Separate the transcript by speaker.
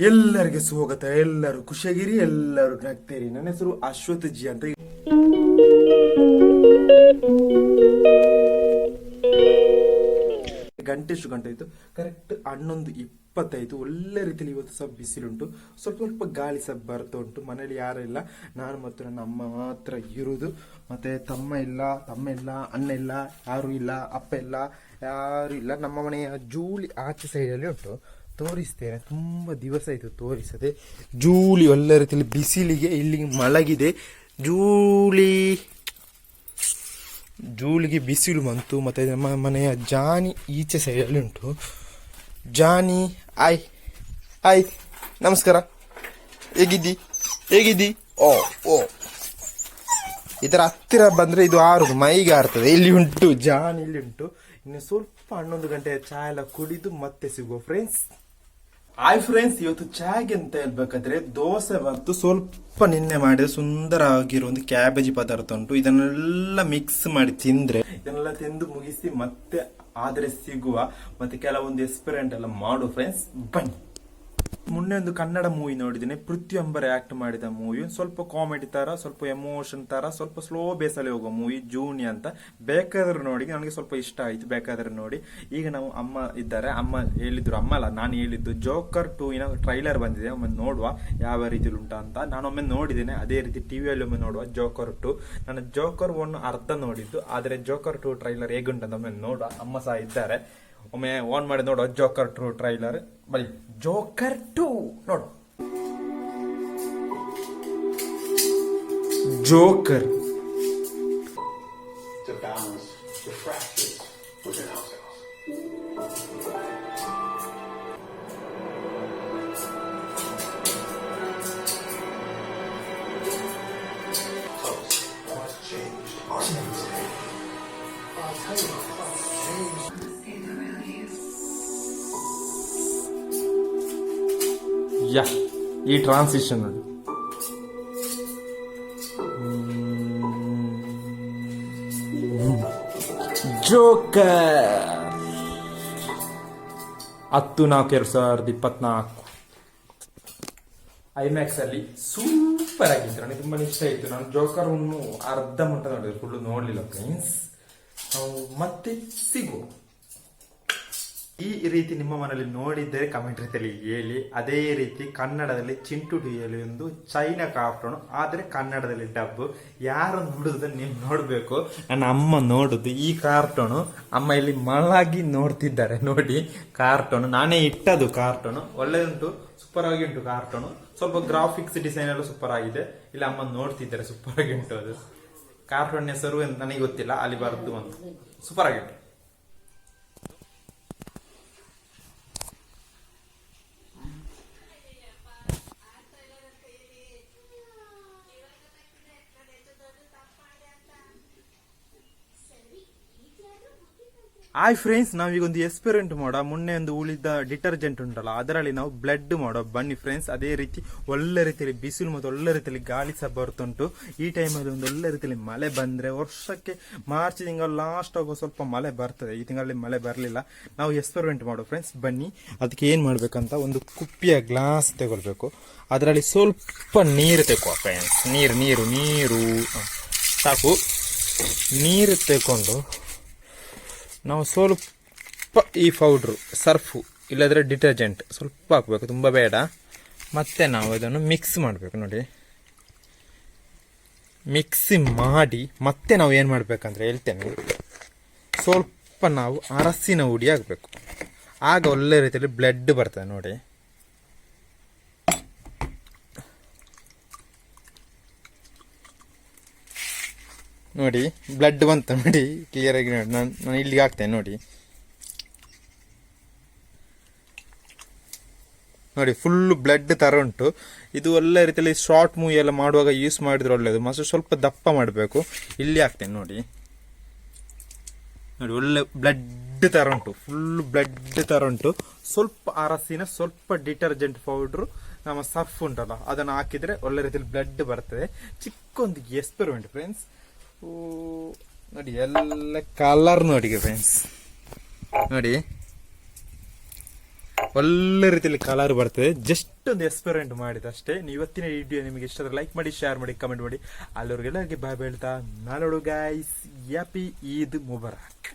Speaker 1: ಎಲ್ಲರಿಗೆ ಸ್ವಾಗತ ಎಲ್ಲರೂ ಖುಷಿಯಾಗಿರಿ, ಎಲ್ಲರೂ ನಗ್ತೀರಿ ನನ್ನ ಹೆಸರು ಅಶ್ವಥ್ ಜಿ ಅಂತ ಗಂಟೆ ಎಷ್ಟು ಗಂಟೆ ಆಯ್ತು? ಕರೆಕ್ಟ್ ಹನ್ನೊಂದು ಇಪ್ಪತ್ತೈದು. ಒಳ್ಳೆ ರೀತಿಯಲ್ಲಿ ಇವತ್ತು ಸಹ ಬಿಸಿಲುಂಟು. ಸ್ವಲ್ಪ ಸ್ವಲ್ಪ ಗಾಳಿ ಸಹ ಬರ್ತಾ ಉಂಟು. ಮನೇಲಿ ಯಾರು ಇಲ್ಲ. ನಾನು ಮತ್ತು ನನ್ನ ಅಮ್ಮ ಮಾತ್ರ ಇರುವುದು. ಮತ್ತೆ ತಮ್ಮ ಇಲ್ಲ ತಮ್ಮ ಇಲ್ಲ, ಅಣ್ಣ ಇಲ್ಲ, ಯಾರು ಇಲ್ಲ, ಅಪ್ಪ ಇಲ್ಲ, ಯಾರು ಇಲ್ಲ. ನಮ್ಮ ಮನೆಯ ಜೂಲಿ ಆಚೆ ಸೈಡಲ್ಲಿ ಉಂಟು. ತೋರಿಸ್ತೇನೆ. ತುಂಬ ದಿವಸ ಆಯಿತು ತೋರಿಸದೆ. ಜೂಲಿ ಒಳ್ಳೆ ರೀತಿಯಲ್ಲಿ ಬಿಸಿಲಿಗೆ ಇಲ್ಲಿ ಮಲಗಿದೆ. ಜೂಲಿ, ಜೂಲಿಗೆ ಬಿಸಿಲು ಬಂತು. ಮತ್ತೆ ನಮ್ಮ ಮನೆಯ ಜಾನಿ ಈಚೆ ಸೈಡಲ್ಲಿ ಉಂಟು. ಜಾನಿ ಆಯ್ ಆಯ್ ನಮಸ್ಕಾರ. ಹೇಗಿದ್ದಿ? ಹೇಗಿದ್ದಿ? ಓ ಓ. ಇದರ ಹತ್ತಿರ ಬಂದರೆ ಇದು ಆರು ಮೈಗೆ ಆರ್ತದೆ. ಇಲ್ಲಿ ಉಂಟು, ಜಾನ್ ಇಲ್ಲಿ ಉಂಟು. ಇನ್ನು ಸ್ವಲ್ಪ ಹನ್ನೊಂದು ಗಂಟೆಯ ಚಾ ಎಲ್ಲ ಕುಡಿದು ಮತ್ತೆ ಸಿಗುವ. ಫ್ರೆಂಡ್ಸ್ ಹಾಯ್ ಫ್ರೆಂಡ್ಸ್, ಇವತ್ತು ಚಾಗೆ ಅಂತ ಹೇಳ್ಬೇಕಾದ್ರೆ ದೋಸೆ ಬಂತು ಸ್ವಲ್ಪ ನಿನ್ನೆ ಮಾಡಿದ ಸುಂದರವಾಗಿರೋ ಒಂದು ಕ್ಯಾಬೇಜಿ ಪದಾರ್ಥ ಉಂಟು. ಇದನ್ನೆಲ್ಲ ಮಿಕ್ಸ್ ಮಾಡಿ ತಿಂದ್ರೆ ಇದನ್ನೆಲ್ಲ ತಿಂದು ಮುಗಿಸಿ ಮತ್ತೆ ಆದ್ರೆ ಸಿಗುವ ಮತ್ತೆ ಕೆಲವೊಂದು ಎಕ್ಸ್ಪೆರಿಮೆಂಟ್ ಎಲ್ಲ ಮಾಡು ಫ್ರೆಂಡ್ಸ್. ಬನ್ನಿ. ಮೊನ್ನೆ ಒಂದು ಕನ್ನಡ ಮೂವಿ ನೋಡಿದ್ದೀನಿ. ಪೃಥ್ವಿ ಅಂಬರ್ ಆಕ್ಟ್ ಮಾಡಿದ ಮೂವಿ ಸ್ವಲ್ಪ ಕಾಮಿಡಿ ತರ, ಸ್ವಲ್ಪ ಎಮೋಷನ್ ತರ, ಸ್ವಲ್ಪ ಸ್ಲೋ ಬೇಸಲ್ಲಿ ಹೋಗೋ ಮೂವಿ ಜೂನಿ ಅಂತ. ಬೇಕಾದ್ರೆ ನೋಡಿ, ನನಗೆ ಸ್ವಲ್ಪ ಇಷ್ಟ ಆಯ್ತು, ಬೇಕಾದ್ರೆ ನೋಡಿ. ಈಗ ನಾವು ಅಮ್ಮ ಇದ್ದಾರೆ. ಅಮ್ಮ ಹೇಳಿದ್ರು, ಅಮ್ಮ ಅಲ್ಲ, ನಾನು ಹೇಳಿದ್ದು ಜೋಕರ್ ಟೂ ಇನ ಟ್ರೈಲರ್ ಬಂದಿದೆ. ಒಮ್ಮೆ ನೋಡುವ, ಯಾವ ರೀತಿಲಿ ಉಂಟ ಅಂತ. ನಾನು ಒಮ್ಮೆ ನೋಡಿದ್ದೇನೆ, ಅದೇ ರೀತಿ ಟಿವಿಯಲ್ಲಿ ಒಮ್ಮೆ ನೋಡುವ ಜೋಕರ್ ಟು ನಾನು ಜೋಕರ್ ಒನ್ ಅರ್ಧ ನೋಡಿದ್ದು, ಆದರೆ ಜೋಕರ್ ಟು ಟ್ರೈಲರ್ ಹೇಗುಂಟಂತ ಒಮ್ಮೆ ನೋಡುವ, ಅಮ್ಮ ಸಹ ಇದ್ದಾರೆ. ಒಮ್ಮೆ ಆನ್ ಮಾಡಿ ನೋಡುವ ಜೋಕರ್ ಟು ಟ್ರೈಲರ್ ಬಳಿ ಜೋಕರ್ ಟು ನೋಡು Joker
Speaker 2: to balance the fractures within ourselves. So, what's changed? Our music. I'll tell you what's changed.
Speaker 1: Yeah, ಈ ಟ್ರಾನ್ಸಿಷನ್ ನೋಡಿ ಜೋಕರ್ ಹತ್ತು ನಾಲ್ಕು, ಎರಡು ಸಾವಿರದ ಇಪ್ಪತ್ನಾಲ್ಕು. ಐಮ್ಯಾಕ್ಸ್ ಅಲ್ಲಿ ಸೂಪರ್ ಆಗಿತ್ತು. ನನಗೆ ತುಂಬಾ ಇಷ್ಟ ಆಯ್ತು. ನಾನು ಜೋಕರ್ ಅರ್ಧ ಮಟ್ಟ ನೋಡಿದ್ರು ಫುಲ್ ನೋಡ್ಲಿಲ್ಲ ಫ್ರೆಂಡ್ಸ್ ನಾವು ಮತ್ತೆ ಸಿಗುವ ಈ ರೀತಿ ನಿಮ್ಮ ಮನೆಯಲ್ಲಿ ನೋಡಿದ್ದರೆ ಕಮೆಂಟ್ ರೀತಿಯಲ್ಲಿ ಹೇಳಿ. ಅದೇ ರೀತಿ ಕನ್ನಡದಲ್ಲಿ ಚಿಂಟು ಡಿಯಲ್ಲಿ ಒಂದು ಚೈನಾ ಕಾರ್ಟೂನ್ ಆದರೆ ಕನ್ನಡದಲ್ಲಿ ಡಬ್ಬು ಯಾರು ನೋಡಿದ್ರೆ ನೀವು ನೋಡಬೇಕು. ನನ್ನ ಅಮ್ಮ ನೋಡುದು ಈ ಕಾರ್ಟೂನು ಅಮ್ಮ ಇಲ್ಲಿ ಮಳಾಗಿ ನೋಡ್ತಿದ್ದಾರೆ ನೋಡಿ ಕಾರ್ಟೂನ್ ನಾನೇ ಇಟ್ಟದು ಕಾರ್ಟೂನ್ ಒಳ್ಳೆದುಂಟು ಸೂಪರ್ ಆಗಿ ಉಂಟು. ಕಾರ್ಟೂನ್ ಸ್ವಲ್ಪ ಗ್ರಾಫಿಕ್ಸ್ ಡಿಸೈನ್ ಎಲ್ಲ ಸೂಪರ್ ಆಗಿದೆ ಇಲ್ಲಿ ಅಮ್ಮ ನೋಡ್ತಿದ್ದಾರೆ ಸೂಪರ್ ಆಗಿ ಉಂಟು ಅದು. ಕಾರ್ಟೂನ್ ಹೆಸರು ನನಗೆ ಗೊತ್ತಿಲ್ಲ. ಅಲ್ಲಿ ಬರ್ದು ಅಂತ. ಸೂಪರ್ ಆಗಿತ್ತು ಹಾಯ್ ಫ್ರೆಂಡ್ಸ್ ನಾವೀಗ ಒಂದು ಎಕ್ಸ್ಪೆರಿಮೆಂಟ್ ಮಾಡೋ ಮೊನ್ನೆ ಒಂದು ಉಳಿದ ಡಿಟರ್ಜೆಂಟ್ ಉಂಟಲ್ಲ, ಅದರಲ್ಲಿ ನಾವು ಬ್ಲಡ್ ಮಾಡೋ ಬನ್ನಿ ಫ್ರೆಂಡ್ಸ್ ಅದೇ ರೀತಿ ಒಳ್ಳೆ ರೀತಿಯಲ್ಲಿ ಬಿಸಿಲು ಮತ್ತು ಒಳ್ಳೆ ರೀತಿಯಲ್ಲಿ ಗಾಳಿ ಸಹ ಬರ್ತುಂಟು ಈ ಟೈಮಲ್ಲಿ ಒಂದು ಒಳ್ಳೆ ರೀತಿಯಲ್ಲಿ ಮಳೆ ಬಂದರೆ ವರ್ಷಕ್ಕೆ ಮಾರ್ಚ್ ತಿಂಗಳು ಲಾಸ್ಟ್ ಆಗೋ ಸ್ವಲ್ಪ ಮಳೆ ಬರ್ತದೆ. ಈ ತಿಂಗಳಲ್ಲಿ ಮಳೆ ಬರಲಿಲ್ಲ. ನಾವು ಎಕ್ಸ್ಪೆರಿಮೆಂಟ್ ಮಾಡೋ ಫ್ರೆಂಡ್ಸ್ ಬನ್ನಿ. ಅದಕ್ಕೆ ಏನು ಮಾಡಬೇಕಂತ ಒಂದು ಕುಪ್ಪಿಯ ಗ್ಲಾಸ್ ತಗೊಳ್ಬೇಕು. ಅದರಲ್ಲಿ ಸ್ವಲ್ಪ ನೀರು ತೆಗೋ ಫ್ರೆಂಡ್ಸ್ ನೀರು ನೀರು ನೀರು. ಸಾಕು. ನೀರು ತೆಕೊಂಡು ನಾವು ಸ್ವಲ್ಪ ಈ ಪೌಡ್ರು ಸರ್ಫು ಇಲ್ಲದ್ರೆ ಡಿಟರ್ಜೆಂಟ್ ಸ್ವಲ್ಪ ಹಾಕಬೇಕು, ತುಂಬ ಬೇಡ. ಮತ್ತೆ ನಾವು ಇದನ್ನು ಮಿಕ್ಸ್ ಮಾಡಬೇಕು ನೋಡಿ. ಮಿಕ್ಸಿ ಮಾಡಿ ಮತ್ತೆ ನಾವು ಏನು ಮಾಡಬೇಕಂದ್ರೆ ಹೇಳ್ತೇನೆ ಸ್ವಲ್ಪ ನಾವು ಅರಸಿನ ಹುಡಿ ಆಗಬೇಕು ಆಗ ಒಳ್ಳೆ ರೀತಿಯಲ್ಲಿ ಬ್ಲಡ್ ಬರ್ತದೆ ನೋಡಿ. ನೋಡಿ ಬ್ಲಡ್ ಬಂತು ನೋಡಿ ಕ್ಲಿಯರ್ ಆಗಿ ನೋಡಿ, ನಾನು ನಾನು ಇಲ್ಲಿಗೆ ಹಾಕ್ತೇನೆ ನೋಡಿ. ನೋಡಿ ಫುಲ್ ಬ್ಲಡ್ ಥರ ಉಂಟು. ಇದು ಒಳ್ಳೆ ರೀತಿಯಲ್ಲಿ ಶಾರ್ಟ್ ಮೂವಿ ಎಲ್ಲ ಮಾಡುವಾಗ ಯೂಸ್ ಮಾಡಿದ್ರೆ ಒಳ್ಳೆಯದು ಮತ್ತು ಸ್ವಲ್ಪ ದಪ್ಪ ಮಾಡಬೇಕು. ಇಲ್ಲಿ ಹಾಕ್ತೇನೆ ನೋಡಿ. ನೋಡಿ, ಒಳ್ಳೆ ಬ್ಲಡ್ ಥರ ಉಂಟು. ಫುಲ್ ಬ್ಲಡ್ ಥರ ಉಂಟು. ಸ್ವಲ್ಪ ಅರಸಿನ, ಸ್ವಲ್ಪ ಡಿಟರ್ಜೆಂಟ್ ಪೌಡ್ರು ನಮ್ಮ ಸರ್ಫ್ ಉಂಟಲ್ಲ, ಅದನ್ನು ಹಾಕಿದ್ರೆ ಒಳ್ಳೆ ರೀತಿಯಲ್ಲಿ ಬ್ಲಡ್ ಬರ್ತದೆ. ಚಿಕ್ಕೊಂದು ಎಕ್ಸ್ಪೆರಿಮೆಂಟ್ ಫ್ರೆಂಡ್ಸ್ ನೋಡಿ, ಎಲ್ಲ ಕಲರ್ ನೋಡಿ ಫ್ರೆಂಡ್ಸ್ ನೋಡಿ. ಒಳ್ಳೆ ರೀತಿಯಲ್ಲಿ ಕಲರ್ ಬರ್ತದೆ. ಜಸ್ಟ್ ಒಂದು ಎಕ್ಸ್ಪೆರಿಮೆಂಟ್ ಮಾಡಿದ ಅಷ್ಟೇ ಇವತ್ತಿನ ವಿಡಿಯೋ ನಿಮಗೆ ಇಷ್ಟ ಲೈಕ್ ಮಾಡಿ ಶೇರ್ ಮಾಡಿ ಕಮೆಂಟ್ ಮಾಡಿ. ಅಲ್ಲಿವರೆಗೆಲ್ಲರಿಗೆ ಬಾಯ್ ಹೇಳ್ತಾ ನಾಳೋಡು ಗಾಯ್ಸ್ ಯಾಪಿ ಈದ್ ಮುಬಾರಕ್